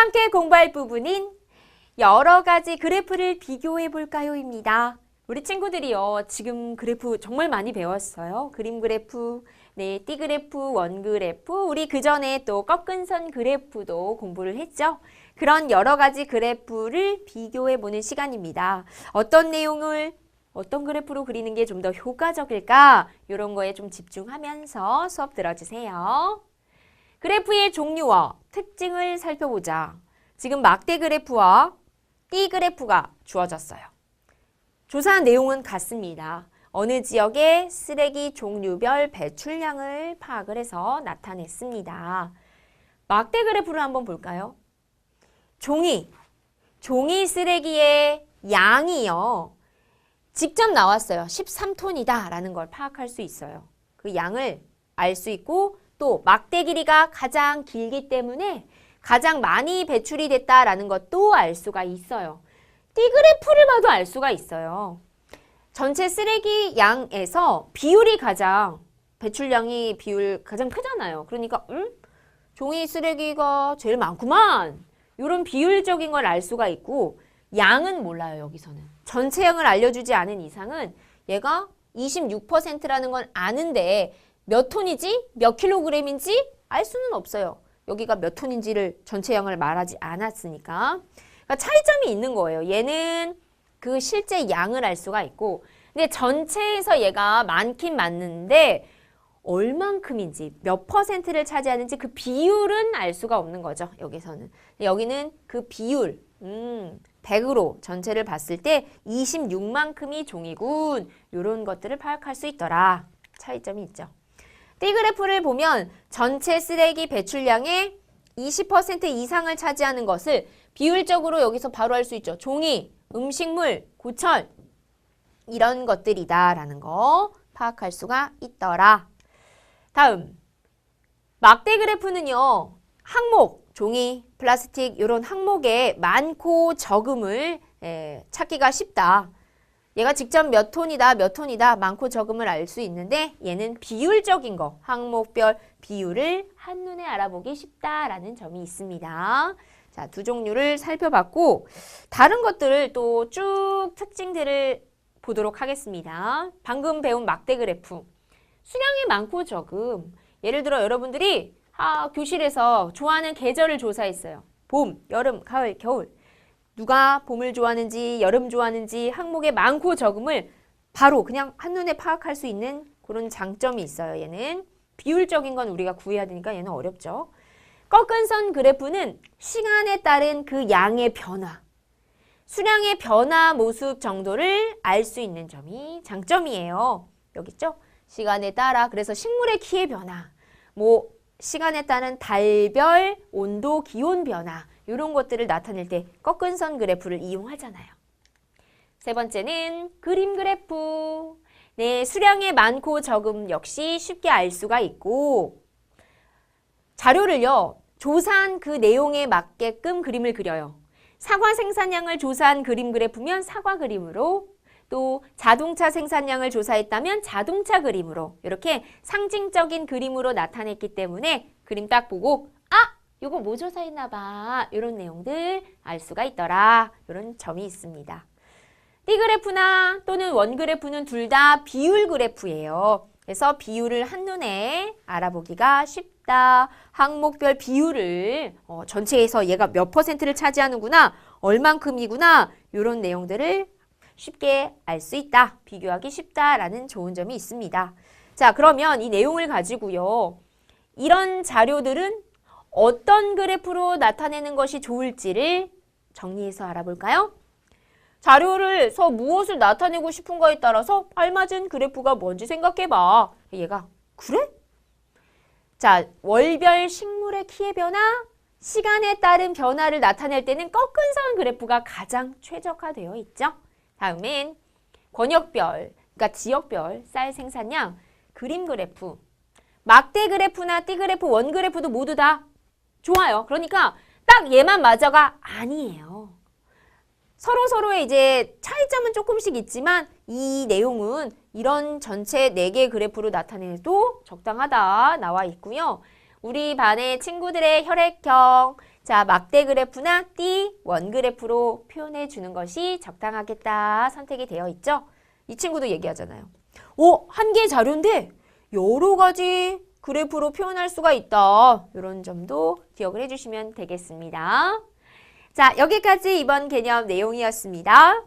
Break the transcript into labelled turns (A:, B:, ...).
A: 함께 공부할 부분인 여러 가지 그래프를 비교해 볼까요입니다. 우리 친구들이요, 지금 그래프 정말 많이 배웠어요. 그림 그래프, 네, 띠 그래프, 원 그래프, 우리 그 전에 또 꺾은 선 그래프도 공부를 했죠. 그런 여러 가지 그래프를 비교해 보는 시간입니다. 어떤 내용을 어떤 그래프로 그리는 게 좀 더 효과적일까? 이런 거에 좀 집중하면서 수업 들어주세요. 그래프의 종류와 특징을 살펴보자. 지금 막대 그래프와 띠 그래프가 주어졌어요. 조사한 내용은 같습니다. 어느 지역의 쓰레기 종류별 배출량을 파악을 해서 나타냈습니다. 막대 그래프를 한번 볼까요? 종이, 종이 쓰레기의 양이요. 직접 나왔어요. 13톤이다 라는 걸 파악할 수 있어요. 그 양을 알 수 있고 또 막대 길이가 가장 길기 때문에 가장 많이 배출이 됐다라는 것도 알 수가 있어요. 띠그래프를 봐도 알 수가 있어요. 전체 쓰레기 양에서 비율이 가장 배출량이 비율 가장 크잖아요. 그러니까 음? 종이 쓰레기가 제일 많구만. 이런 비율적인 걸 알 수가 있고 양은 몰라요, 여기서는. 전체 양을 알려주지 않은 이상은 얘가 26%라는 건 아는데 몇 톤이지? 몇 킬로그램인지 알 수는 없어요. 여기가 몇 톤인지를 전체 양을 말하지 않았으니까. 그러니까 차이점이 있는 거예요. 얘는 그 실제 양을 알 수가 있고 근데 전체에서 얘가 많긴 많는데 얼만큼인지 몇 퍼센트를 차지하는지 그 비율은 알 수가 없는 거죠. 여기서는. 여기는 그 비율 음, 100으로 전체를 봤을 때 26만큼이 종이군. 이런 것들을 파악할 수 있더라. 차이점이 있죠. 띠그래프를 보면 전체 쓰레기 배출량의 20% 이상을 차지하는 것을 비율적으로 여기서 바로 알 수 있죠. 종이, 음식물, 고철 이런 것들이다라는 거 파악할 수가 있더라. 다음 막대 그래프는요. 항목, 종이, 플라스틱 이런 항목에 많고 적음을 에, 찾기가 쉽다. 얘가 직접 몇 톤이다, 몇 톤이다, 많고 적음을 알 수 있는데 얘는 비율적인 거, 항목별 비율을 한눈에 알아보기 쉽다라는 점이 있습니다. 자, 두 종류를 살펴봤고 다른 것들을 또 쭉 특징들을 보도록 하겠습니다. 방금 배운 막대 그래프. 수량이 많고 적음. 예를 들어 여러분들이 아, 교실에서 좋아하는 계절을 조사했어요. 봄, 여름, 가을, 겨울. 누가 봄을 좋아하는지 여름 좋아하는지 항목의 많고 적음을 바로 그냥 한눈에 파악할 수 있는 그런 장점이 있어요. 얘는 비율적인 건 우리가 구해야 되니까 얘는 어렵죠. 꺾은 선 그래프는 시간에 따른 그 양의 변화, 수량의 변화 모습 정도를 알 수 있는 점이 장점이에요. 여기 있죠? 시간에 따라 그래서 식물의 키의 변화, 뭐 시간에 따른 달별 온도 기온 변화 이런 것들을 나타낼 때 꺾은 선 그래프를 이용하잖아요. 세 번째는 그림 그래프. 네, 수량의 많고 적음 역시 쉽게 알 수가 있고 자료를요. 조사한 그 내용에 맞게끔 그림을 그려요. 사과 생산량을 조사한 그림 그래프면 사과 그림으로 또 자동차 생산량을 조사했다면 자동차 그림으로 이렇게 상징적인 그림으로 나타냈기 때문에 그림 딱 보고 아! 이거 뭐 조사했나 봐. 이런 내용들 알 수가 있더라. 이런 점이 있습니다. 띠 그래프나 또는 원 그래프는 둘 다 비율 그래프예요. 그래서 비율을 한눈에 알아보기가 쉽다. 항목별 비율을 어, 전체에서 얘가 몇 퍼센트를 차지하는구나. 얼만큼이구나. 이런 내용들을 쉽게 알 수 있다. 비교하기 쉽다라는 좋은 점이 있습니다. 자, 그러면 이 내용을 가지고요. 이런 자료들은 어떤 그래프로 나타내는 것이 좋을지를 정리해서 알아볼까요? 자료를 서 무엇을 나타내고 싶은가에 따라서 알맞은 그래프가 뭔지 생각해봐. 얘가 그래? 자, 월별 식물의 키의 변화, 시간에 따른 변화를 나타낼 때는 꺾은 선 그래프가 가장 최적화되어 있죠. 다음엔 권역별, 그러니까 지역별 쌀 생산량 그림 그래프, 막대 그래프나 띠 그래프, 원 그래프도 모두 다 좋아요. 그러니까 딱 얘만 맞아가 아니에요. 서로 서로의 이제 차이점은 조금씩 있지만 이 내용은 이런 전체 4개 그래프로 나타내도 적당하다 나와 있고요. 우리 반의 친구들의 혈액형, 자, 막대 그래프나 띠, 원 그래프로 표현해 주는 것이 적당하겠다 선택이 되어 있죠. 이 친구도 얘기하잖아요. 오, 한 개 자료인데 여러 가지 그래프로 표현할 수가 있다. 이런 점도 기억을 해주시면 되겠습니다. 자, 여기까지 이번 개념 내용이었습니다.